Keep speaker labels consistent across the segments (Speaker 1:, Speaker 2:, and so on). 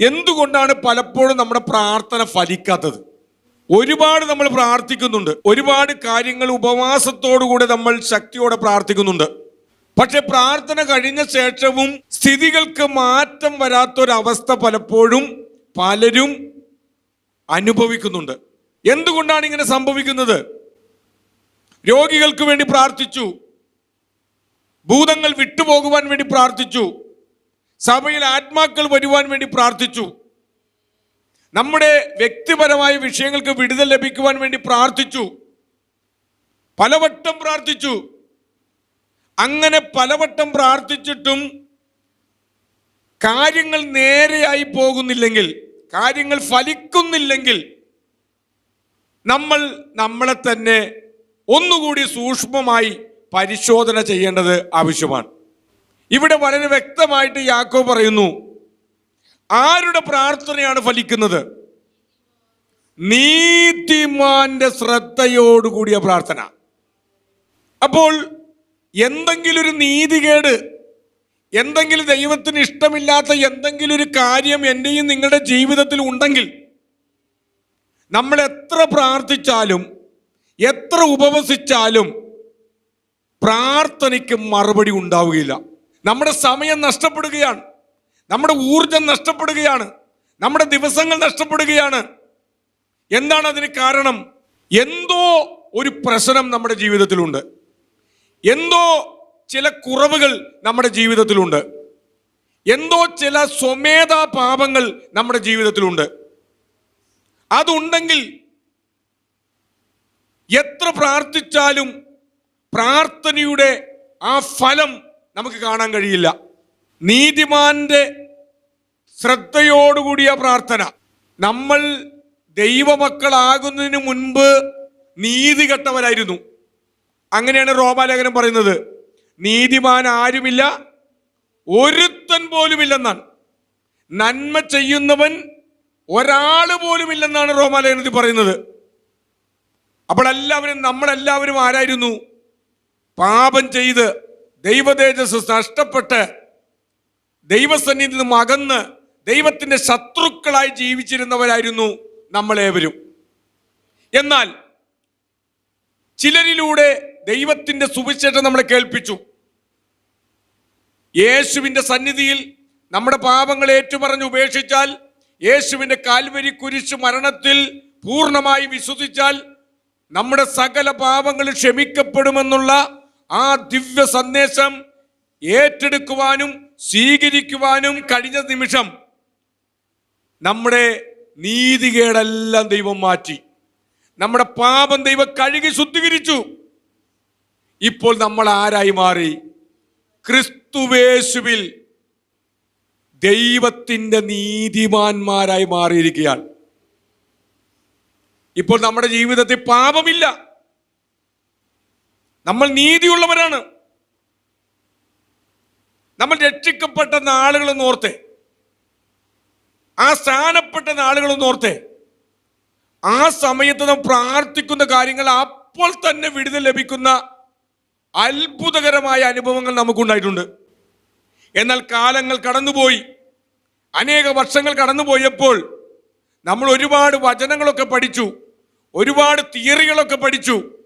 Speaker 1: എന്തുകൊണ്ടാണ് പലപ്പോഴും നമ്മുടെ പ്രാർത്ഥന ഫലിക്കാത്തത്? ഒരുപാട് നമ്മൾ പ്രാർത്ഥിക്കുന്നുണ്ട്. ഒരുപാട് കാര്യങ്ങൾ ഉപവാസത്തോടുകൂടെ നമ്മൾ ശക്തിയോടെ പ്രാർത്ഥിക്കുന്നുണ്ട്. പക്ഷെ പ്രാർത്ഥന കഴിഞ്ഞ ശേഷവും സ്ഥിതികൾക്ക് മാറ്റം വരാത്തൊരവസ്ഥ പലപ്പോഴും പലരും അനുഭവിക്കുന്നുണ്ട്. എന്തുകൊണ്ടാണ് ഇങ്ങനെ സംഭവിക്കുന്നത്? രോഗികൾക്ക് വേണ്ടി പ്രാർത്ഥിച്ചു. ഭൂതങ്ങൾ വിട്ടുപോകുവാൻ വേണ്ടി പ്രാർത്ഥിച്ചു. സഭയിൽ ആത്മാക്കൾ വരുവാൻ വേണ്ടി പ്രാർത്ഥിച്ചു. നമ്മുടെ വ്യക്തിപരമായ വിഷയങ്ങൾക്ക് വിടുതൽ ലഭിക്കുവാൻ വേണ്ടി പ്രാർത്ഥിച്ചു. പലവട്ടം പ്രാർത്ഥിച്ചു. അങ്ങനെ പലവട്ടം പ്രാർത്ഥിച്ചിട്ടും കാര്യങ്ങൾ നേരെയായി പോകുന്നില്ലെങ്കിൽ കാര്യങ്ങൾ ഫലിക്കുന്നില്ലെങ്കിൽ നമ്മൾ നമ്മളെ തന്നെ ഒന്നുകൂടി സൂക്ഷ്മമായി പരിശോധന ചെയ്യേണ്ടത് ആവശ്യമാണ്. ഇവിടെ വളരെ വ്യക്തമായിട്ട് യാക്കോ പറയുന്നു ആരുടെ പ്രാർത്ഥനയാണ് ഫലിക്കുന്നത്? നീതിമാന്റെ ശ്രദ്ധയോടുകൂടിയ പ്രാർത്ഥന. അപ്പോൾ എന്തെങ്കിലും ഒരു നീതികേട് എന്തെങ്കിലും ദൈവത്തിന് ഇഷ്ടമില്ലാത്ത എന്തെങ്കിലും ഒരു കാര്യം എന്റെയും നിങ്ങളുടെ ജീവിതത്തിൽ ഉണ്ടെങ്കിൽ നമ്മൾ എത്ര പ്രാർത്ഥിച്ചാലും എത്ര ഉപവസിച്ചാലും പ്രാർത്ഥനയ്ക്ക് മറുപടി ഉണ്ടാവുകയില്ല. നമ്മുടെ സമയം നഷ്ടപ്പെടുകയാണ്. നമ്മുടെ ഊർജം നഷ്ടപ്പെടുകയാണ്. നമ്മുടെ ദിവസങ്ങൾ നഷ്ടപ്പെടുകയാണ്. എന്താണ് അതിന് കാരണം? എന്തോ ഒരു പ്രശ്നം നമ്മുടെ ജീവിതത്തിലുണ്ട്. എന്തോ ചില കുറവുകൾ നമ്മുടെ ജീവിതത്തിലുണ്ട്. എന്തോ ചില സ്വമേധാ പാപങ്ങൾ നമ്മുടെ ജീവിതത്തിലുണ്ട്. അതുണ്ടെങ്കിൽ എത്ര പ്രാർത്ഥിച്ചാലും പ്രാർത്ഥനയുടെ ആ ഫലം നമുക്ക് കാണാൻ കഴിയില്ല. നീതിമാന്റെ ശ്രദ്ധയോടുകൂടിയ പ്രാർത്ഥന. നമ്മൾ ദൈവമക്കളാകുന്നതിന് മുൻപ് നീതി കെട്ടവരായിരുന്നു. അങ്ങനെയാണ് റോമാലേഖനം പറയുന്നത്. നീതിമാൻ ആരുമില്ല ഒരുത്തൻ പോലുമില്ലെന്നാണ്. നന്മ ചെയ്യുന്നവൻ ഒരാൾ പോലുമില്ലെന്നാണ് റോമാലേഖനത്തിൽ പറയുന്നത്. അപ്പോൾ എല്ലാവരും നമ്മളെല്ലാവരും ആരായിരുന്നു? പാപം ചെയ്ത് ദൈവതേജസ് നഷ്ടപ്പെട്ട് ദൈവസന്നിധി നിന്നും അകന്ന് ദൈവത്തിന്റെ ശത്രുക്കളായി ജീവിച്ചിരുന്നവരായിരുന്നു നമ്മളേവരും. എന്നാൽ ചിലരിലൂടെ ദൈവത്തിന്റെ സുവിശേഷം നമ്മളെ കേൾപ്പിച്ചു. യേശുവിന്റെ സന്നിധിയിൽ നമ്മുടെ പാപങ്ങൾ ഏറ്റുപറഞ്ഞ് ഉപേക്ഷിച്ചാൽ യേശുവിന്റെ കാൽവരി കുരിശ് മരണത്തിൽ പൂർണമായി വിശ്വസിച്ചാൽ നമ്മുടെ സകല പാപങ്ങൾ ക്ഷമിക്കപ്പെടുമെന്നുള്ള ആ ദിവ്യ സന്ദേശം ഏറ്റെടുക്കുവാനും സ്വീകരിക്കുവാനും കഴിഞ്ഞ നിമിഷം നമ്മുടെ നീതികേടെല്ലാം ദൈവം മാറ്റി. നമ്മുടെ പാപം ദൈവം കഴുകി ശുദ്ധീകരിച്ചു. ഇപ്പോൾ നമ്മൾ ആരായി മാറി? ക്രിസ്തുവേശുവിൽ ദൈവത്തിന്റെ നീതിമാന്മാരായി മാറിയിരിക്കുകയാണ്. ഇപ്പോൾ നമ്മുടെ ജീവിതത്തിൽ പാപമില്ല. നമ്മൾ നീതിയുള്ളവരാണ്. നമ്മൾ രക്ഷിക്കപ്പെട്ട നാളുകളെന്ന് ഓർത്തേ. ആ സ്ഥാനപ്പെട്ട നാളുകളെന്ന് ഓർത്തേ. ആ സമയത്ത് നാം പ്രാർത്ഥിക്കുന്ന കാര്യങ്ങൾ അപ്പോൾ തന്നെ വിടുതൽ ലഭിക്കുന്ന അത്ഭുതകരമായ അനുഭവങ്ങൾ നമുക്കുണ്ടായിട്ടുണ്ട്. എന്നാൽ കാലങ്ങൾ കടന്നുപോയി. അനേക വർഷങ്ങൾ കടന്നുപോയപ്പോൾ നമ്മൾ ഒരുപാട് വചനങ്ങളൊക്കെ പഠിച്ചു. ഒരുപാട് തിയറികളൊക്കെ പഠിച്ചു.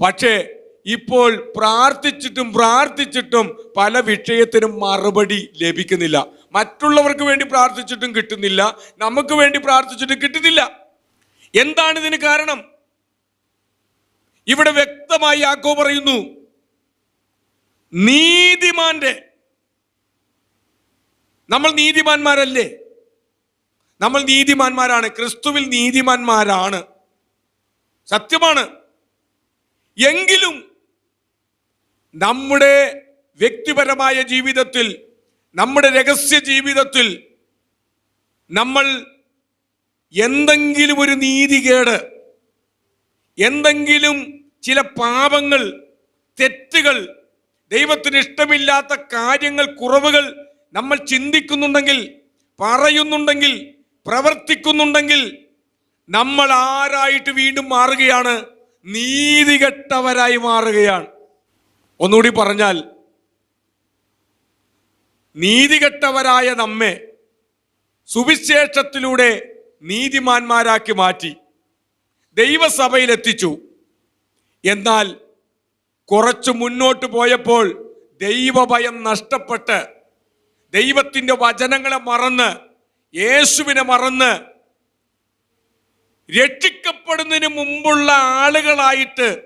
Speaker 1: പക്ഷേ ഇപ്പോൾ പ്രാർത്ഥിച്ചിട്ടും പ്രാർത്ഥിച്ചിട്ടും പല വിഷയത്തിനും മറുപടി ലഭിക്കുന്നില്ല. മറ്റുള്ളവർക്ക് വേണ്ടി പ്രാർത്ഥിച്ചിട്ടും കിട്ടുന്നില്ല. നമുക്ക് വേണ്ടി പ്രാർത്ഥിച്ചിട്ടും കിട്ടുന്നില്ല. എന്താണ് ഇതിന് കാരണം? ഇവിടെ വ്യക്തമായി യാക്കോ പറയുന്നു നീതിമാന്റെ നമ്മൾ നീതിമാന്മാരല്ലേ? നമ്മൾ നീതിമാന്മാരാണ്. ക്രിസ്തുവിൽ നീതിമാന്മാരാണ്. സത്യമാണ്. എങ്കിലും നമ്മുടെ വ്യക്തിപരമായ ജീവിതത്തിൽ നമ്മുടെ രഹസ്യ ജീവിതത്തിൽ നമ്മൾ എന്തെങ്കിലും ഒരു നീതികേട് എന്തെങ്കിലും ചില പാപങ്ങൾ തെറ്റുകൾ ദൈവത്തിന് ഇഷ്ടമില്ലാത്ത കാര്യങ്ങൾ കുറവുകൾ നമ്മൾ ചിന്തിക്കുന്നുണ്ടെങ്കിൽ പറയുന്നുണ്ടെങ്കിൽ പ്രവർത്തിക്കുന്നുണ്ടെങ്കിൽ നമ്മൾ ആരായിട്ട് വീണ്ടും മാറുകയാണ്? നീതികെട്ടവരായി മാറുകയാണ്. ഒന്നുകൂടി പറഞ്ഞാൽ നീതികെട്ടവരായ നമ്മെ സുവിശേഷത്തിലൂടെ നീതിമാന്മാരാക്കി മാറ്റി ദൈവസഭയിലെത്തിച്ചു. എന്നാൽ കുറച്ചു മുന്നോട്ട് പോയപ്പോൾ ദൈവഭയം നഷ്ടപ്പെട്ട് ദൈവത്തിന്റെ വചനങ്ങളെ മറന്ന് യേശുവിനെ മറന്ന് രക്ഷിക്കപ്പെടുന്നതിന് മുമ്പുള്ള ആളുകളായിട്ട്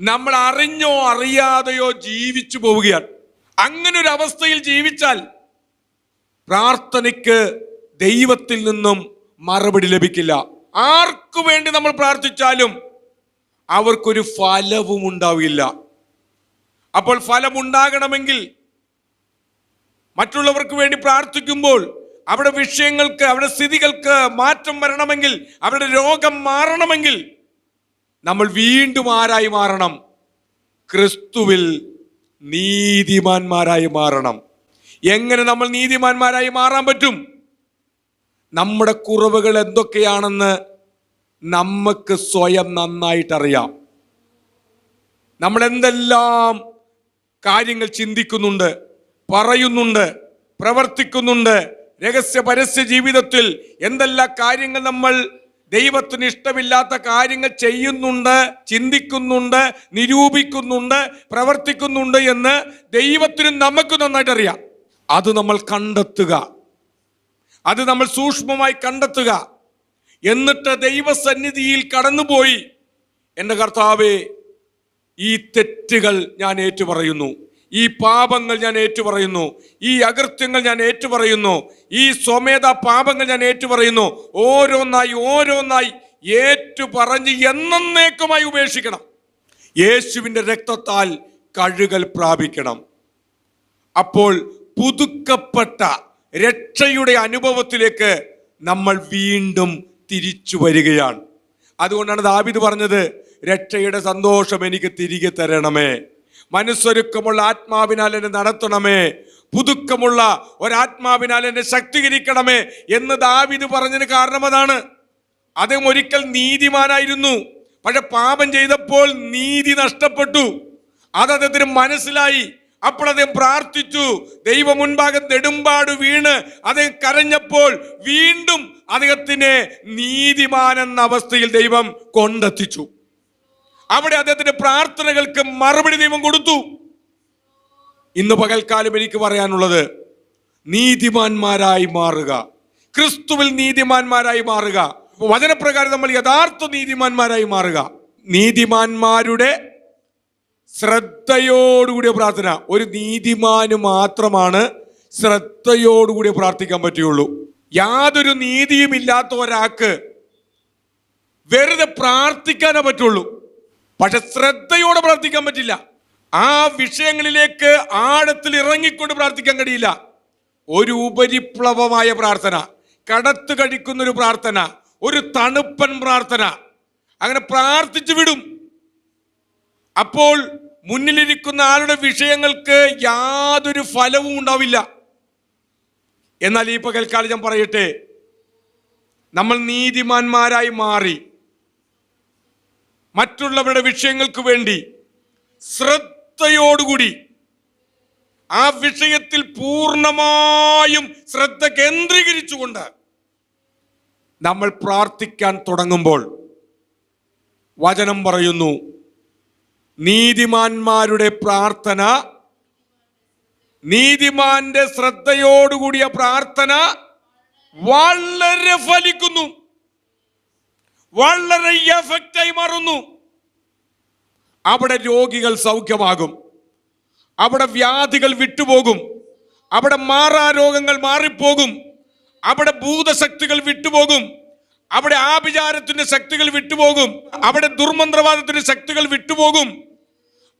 Speaker 1: നമ്മൾ അറിഞ്ഞോ അറിയാതെയോ ജീവിച്ചു പോവുകയാണ്. അങ്ങനെ ഒരു അവസ്ഥയിൽ ജീവിച്ചാൽ പ്രാർത്ഥനയ്ക്ക് ദൈവത്തിൽ നിന്നും മറുപടി ലഭിക്കില്ല. ആർക്കു വേണ്ടി നമ്മൾ പ്രാർത്ഥിച്ചാലും അവർക്കൊരു ഫലവും ഉണ്ടാവില്ല. അപ്പോൾ ഫലമുണ്ടാകണമെങ്കിൽ മറ്റുള്ളവർക്ക് വേണ്ടി പ്രാർത്ഥിക്കുമ്പോൾ അവിടെ വിഷയങ്ങൾക്ക് അവിടെ സ്ഥിതികൾക്ക് മാറ്റം വരണമെങ്കിൽ അവരുടെ രോഗം മാറണമെങ്കിൽ നമ്മൾ വീണ്ടും ആരായി മാറണം? ക്രിസ്തുവിൽ നീതിമാന്മാരായി മാറണം. എങ്ങനെ നമ്മൾ നീതിമാന്മാരായി മാറാൻ പറ്റും? നമ്മുടെ കുറവുകൾ എന്തൊക്കെയാണെന്ന് നമുക്ക് സ്വയം നന്നായിട്ടറിയാം. നമ്മൾ എന്തെല്ലാം കാര്യങ്ങൾ ചിന്തിക്കുന്നുണ്ട് പറയുന്നുണ്ട് പ്രവർത്തിക്കുന്നുണ്ട് രഹസ്യ പരസ്യ ജീവിതത്തിൽ എന്തെല്ലാം കാര്യങ്ങൾ നമ്മൾ ദൈവത്തിന് ഇഷ്ടമില്ലാത്ത കാര്യങ്ങൾ ചെയ്യുന്നുണ്ട് ചിന്തിക്കുന്നുണ്ട് നിരൂപിക്കുന്നുണ്ട് പ്രവർത്തിക്കുന്നുണ്ട് എന്ന് ദൈവത്തിന് നമുക്ക് നന്നായിട്ട് അറിയാം. അത് നമ്മൾ കണ്ടെത്തുക. അത് നമ്മൾ സൂക്ഷ്മമായി കണ്ടെത്തുക. എന്നിട്ട് ദൈവസന്നിധിയിൽ കടന്നുപോയി. എന്റെ കർത്താവേ ഈ തെറ്റുകൾ ഞാൻ ഏറ്റുപറയുന്നു. ഈ പാപങ്ങൾ ഞാൻ ഏറ്റുപറയുന്നു. ഈ അകൃത്യങ്ങൾ ഞാൻ ഏറ്റുപറയുന്നു. ഈ സ്വമേധ പാപങ്ങൾ ഞാൻ ഏറ്റുപറയുന്നു. ഓരോന്നായി ഓരോന്നായി ഏറ്റുപറഞ്ഞ് എന്നേക്കുമായി ഉപേക്ഷിക്കണം. യേശുവിന്റെ രക്തത്താൽ കഴുകൽ പ്രാപിക്കണം. അപ്പോൾ പുതുക്കപ്പെട്ട രക്ഷയുടെ അനുഭവത്തിലേക്ക് നമ്മൾ വീണ്ടും തിരിച്ചു വരികയാണ്. അതുകൊണ്ടാണ് ദാവിദ് പറഞ്ഞത് രക്ഷയുടെ സന്തോഷം എനിക്ക് തിരികെ തരണമേ. മനസ്സൊരുക്കമുള്ള ആത്മാവിനാൽ എന്നെ നടത്തണമേ. പുതുക്കമുള്ള ഒരാത്മാവിനാൽ എന്നെ ശക്തീകരിക്കണമേ എന്ന് ദാവിദ് പറഞ്ഞതിന് കാരണം അതാണ്. അദ്ദേഹം ഒരിക്കൽ നീതിമാനായിരുന്നു. പക്ഷെ പാപം ചെയ്തപ്പോൾ നീതി നഷ്ടപ്പെട്ടു. അത് അദ്ദേഹത്തിന് മനസ്സിലായി. അപ്പോൾ അദ്ദേഹം പ്രാർത്ഥിച്ചു. ദൈവം മുൻപാകെ നെടുമ്പാട് വീണ് അദ്ദേഹം കരഞ്ഞപ്പോൾ വീണ്ടും അദ്ദേഹത്തിനെ നീതിമാനെന്ന അവസ്ഥയിൽ ദൈവം കൊണ്ടെത്തിച്ചു. അവിടെ അദ്ദേഹത്തിന്റെ പ്രാർത്ഥനകൾക്ക് മറുപടി ദൈവം കൊടുത്തു. ഇന്ന് പകൽക്കാലം എനിക്ക് പറയാനുള്ളത് നീതിമാന്മാരായി മാറുക. ക്രിസ്തുവിൽ നീതിമാന്മാരായി മാറുക. വചനപ്രകാരം നമ്മൾ യഥാർത്ഥ നീതിമാന്മാരായി മാറുക. നീതിമാന്മാരുടെ ശ്രദ്ധയോടുകൂടിയ പ്രാർത്ഥന. ഒരു നീതിമാന് മാത്രമാണ് ശ്രദ്ധയോടുകൂടി പ്രാർത്ഥിക്കാൻ പറ്റുകയുള്ളൂ. യാതൊരു നീതിയും ഇല്ലാത്ത ഒരാൾക്ക് വെറുതെ പ്രാർത്ഥിക്കാനേ പറ്റുള്ളൂ. പക്ഷെ ശ്രദ്ധയോടെ പ്രാർത്ഥിക്കാൻ പറ്റില്ല. ആ വിഷയങ്ങളിലേക്ക് ആഴത്തിൽ ഇറങ്ങിക്കൊണ്ട് പ്രാർത്ഥിക്കാൻ കഴിയില്ല. ഒരു ഉപരിപ്ലവമായ പ്രാർത്ഥന കടത്ത് കഴിക്കുന്ന ഒരു പ്രാർത്ഥന ഒരു തണുപ്പൻ പ്രാർത്ഥന. അങ്ങനെ പ്രാർത്ഥിച്ചു വിടും. അപ്പോൾ മുന്നിലിരിക്കുന്ന ആളുടെ വിഷയങ്ങൾക്ക് യാതൊരു ഫലവും ഉണ്ടാവില്ല. എന്നാൽ ഈ പകൽക്കാലം ഞാൻ പറയട്ടെ നമ്മൾ നീതിമാന്മാരായി മാറി മറ്റുള്ളവരുടെ വിഷയങ്ങൾക്ക് വേണ്ടി ശ്രദ്ധയോടുകൂടി ആ വിഷയത്തിൽ പൂർണമായും ശ്രദ്ധ കേന്ദ്രീകരിച്ചുകൊണ്ട് നമ്മൾ പ്രാർത്ഥിക്കാൻ തുടങ്ങുമ്പോൾ വചനം പറയുന്നു നീതിമാന്മാരുടെ പ്രാർത്ഥന നീതിമാന്റെ ശ്രദ്ധയോടുകൂടിയ പ്രാർത്ഥന വളരെ ഫലിക്കുന്നു. വളരെ എഫക്റ്റായി മാറുന്നു. അവിടെ രോഗികൾ സൗഖ്യമാകും. അവിടെ വ്യാധികൾ വിട്ടുപോകും. അവിടെ മാറാ രോഗങ്ങൾ മാറിപ്പോകും. അവിടെ ഭൂതശക്തികൾ വിട്ടുപോകും. അവിടെ ആഭിചാരത്തിന്റെ ശക്തികൾ വിട്ടുപോകും. അവിടെ ദുർമന്ത്രവാദത്തിന്റെ ശക്തികൾ വിട്ടുപോകും.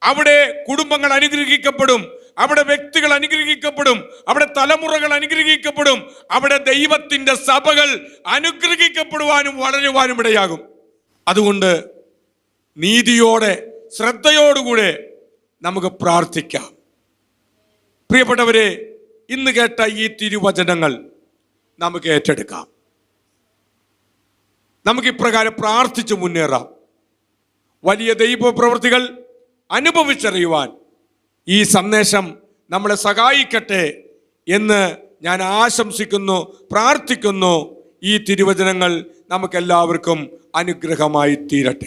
Speaker 1: അവിടെ കുടുംബങ്ങൾ അനുഗ്രഹിക്കപ്പെടും. അവിടെ വ്യക്തികൾ അനുഗ്രഹിക്കപ്പെടും അവിടെ തലമുറകൾ അനുഗ്രഹിക്കപ്പെടും അവിടെ ദൈവത്തിന്റെ സഭകൾ അനുഗ്രഹിക്കപ്പെടുവാനും വളരുവാനും ഇടയാകും. അതുകൊണ്ട് നീതിയോടെ ശ്രദ്ധയോടുകൂടെ നമുക്ക് പ്രാർത്ഥിക്കാം. പ്രിയപ്പെട്ടവരെ ഇന്ന് കേട്ട ഈ തിരുവചനങ്ങൾ നമുക്ക് ഏറ്റെടുക്കാം. നമുക്ക് ഇപ്രകാരം പ്രാർത്ഥിച്ച് മുന്നേറാം. വലിയ ദൈവ പ്രവൃത്തികൾ അനുഭവിച്ചറിയുവാൻ ഈ സന്ദേശം നമ്മളെ സഹായിക്കട്ടെ എന്ന് ഞാൻ ആശംസിക്കുന്നു പ്രാർത്ഥിക്കുന്നു. ഈ തിരുവചനങ്ങൾ നമുക്കെല്ലാവർക്കും അനുഗ്രഹമായി തീരട്ടെ